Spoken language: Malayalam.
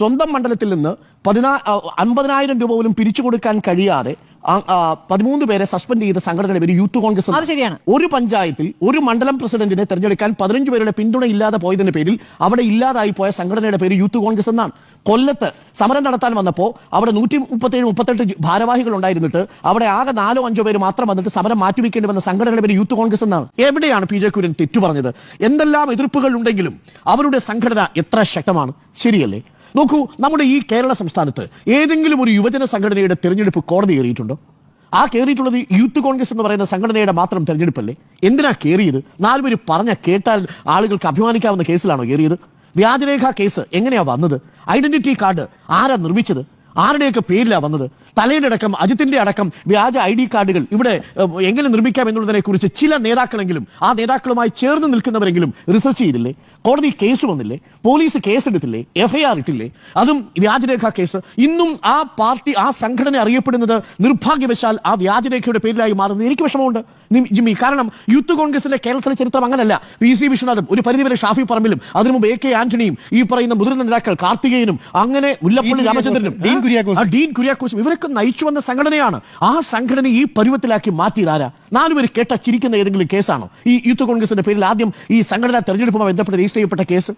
സ്വന്തം മണ്ഡലത്തിൽ നിന്ന് പതിനാ അൻപതിനായിരം രൂപ പോലും പിരിച്ചു കൊടുക്കാൻ കഴിയാതെ പതിമൂന്ന് പേരെ സസ്പെൻഡ് ചെയ്ത സംഘടനയുടെ പേര് യൂത്ത് കോൺഗ്രസ്. ഒരു പഞ്ചായത്തിൽ ഒരു മണ്ഡലം പ്രസിഡന്റിനെ തെരഞ്ഞെടുക്കാൻ പതിനഞ്ച് പേരുടെ പിന്തുണ ഇല്ലാതെ പോയതിന്റെ പേരിൽ അവിടെ ഇല്ലാതായി പോയ സംഘടനയുടെ പേര് യൂത്ത് കോൺഗ്രസ് എന്നാണ്. കൊല്ലത്ത് സമരം നടത്താൻ വന്നപ്പോൾ അവിടെ നൂറ്റി മുപ്പത്തേഴ് മുപ്പത്തെട്ട് ഭാരവാഹികൾ ഉണ്ടായിരുന്നിട്ട് അവിടെ ആകെ നാലോ അഞ്ചോ പേര് മാത്രം വന്നിട്ട് സമരം മാറ്റിവെക്കേണ്ടി വന്ന സംഘടനയുടെ പേര് യൂത്ത് കോൺഗ്രസ് എന്നാണ്. എവിടെയാണ് പി ജെ കുര്യൻ തെറ്റു പറഞ്ഞത് എന്തെല്ലാം എതിർപ്പുകൾ ഉണ്ടെങ്കിലും അവരുടെ സംഘടന എത്ര ശക്തമാണ്? ശരിയല്ലേ? നോക്കൂ നമ്മുടെ ഈ കേരള സംസ്ഥാനത്ത് ഏതെങ്കിലും ഒരു യുവജന സംഘടനയുടെ തെരഞ്ഞെടുപ്പ് കോടതി കയറിയിട്ടുണ്ടോ? ആ കയറിയിട്ടുള്ളത് യൂത്ത് കോൺഗ്രസ് എന്ന് പറയുന്ന സംഘടനയുടെ മാത്രം തെരഞ്ഞെടുപ്പല്ലേ? എന്തിനാ കയറിയത്? നാലുപേര് പറഞ്ഞ കേട്ടാൽ ആളുകൾക്ക് അഭിമാനിക്കാവുന്ന കേസിലാണോ കയറിയത്? വ്യാജരേഖ കേസ് എങ്ങനെയാ വന്നത്? ഐഡന്റിറ്റി കാർഡ് ആരാ നിർമ്മിച്ചത്? ആരുടെയൊക്കെ പേരിലാണ് വന്നത്? തലയുടെ അടക്കം അജിത്തിന്റെ അടക്കം വ്യാജ ഐ ഡി കാർഡുകൾ ഇവിടെ എങ്ങനെ നിർമ്മിക്കാം എന്നുള്ളതിനെ കുറിച്ച് ചില നേതാക്കളെങ്കിലും ആ നേതാക്കളുമായി ചേർന്ന് നിൽക്കുന്നവരെങ്കിലും റിസർച്ച് ചെയ്തില്ലേ? കോടതി കേസ് വന്നില്ലേ? പോലീസ് കേസ് കേസെടുത്തില്ലേ എഫ്ഐആർ ഇട്ടില്ലേ? അതും വ്യാജരേഖ കേസ്. ഇന്നും ആ പാർട്ടി ആ സംഘടന അറിയപ്പെടുന്നത് നിർഭാഗ്യവശാൽ ആ വ്യാജരേഖയുടെ പേരിലായി മാറുന്നത് എനിക്ക് വിഷമമുണ്ട്. ജിമ്മി കാരണം യൂത്ത് കോൺഗ്രസിന്റെ കേരളത്തിലെ ചരിത്രം അങ്ങനല്ല. പി. സി. വിശ്വനാഥും ഒരു പരിധിവരെ ഷാഫി പറമ്പിലും അതിനു മുമ്പ് എ കെ ആന്റണിയും ഈ പറയുന്ന മുതിർന്ന നേതാക്കൾ കാർത്തികേയനും അങ്ങനെ മുല്ലപ്പള്ളി രാമചന്ദ്രനും കുര്യാക്കോസും. ഡീൻ കുര്യാക്കോസ് ഇവരൊക്കെ നയിച്ചു വന്ന സംഘടനയാണ്. ആ സംഘടന ഈ പരുവത്തിലാക്കി മാറ്റിയതാരാ നാലുപേര് കേട്ട ചിരിക്കുന്ന ഏതെങ്കിലും കേസാണോ? ഈ യൂത്ത് കോൺഗ്രസിന്റെ പേരിൽ ആദ്യം ഈ സംഘടനാ തെരഞ്ഞെടുപ്പുമായി ബന്ധപ്പെട്ട് രജിസ്റ്റർ ചെയ്യപ്പെട്ട കേസ്?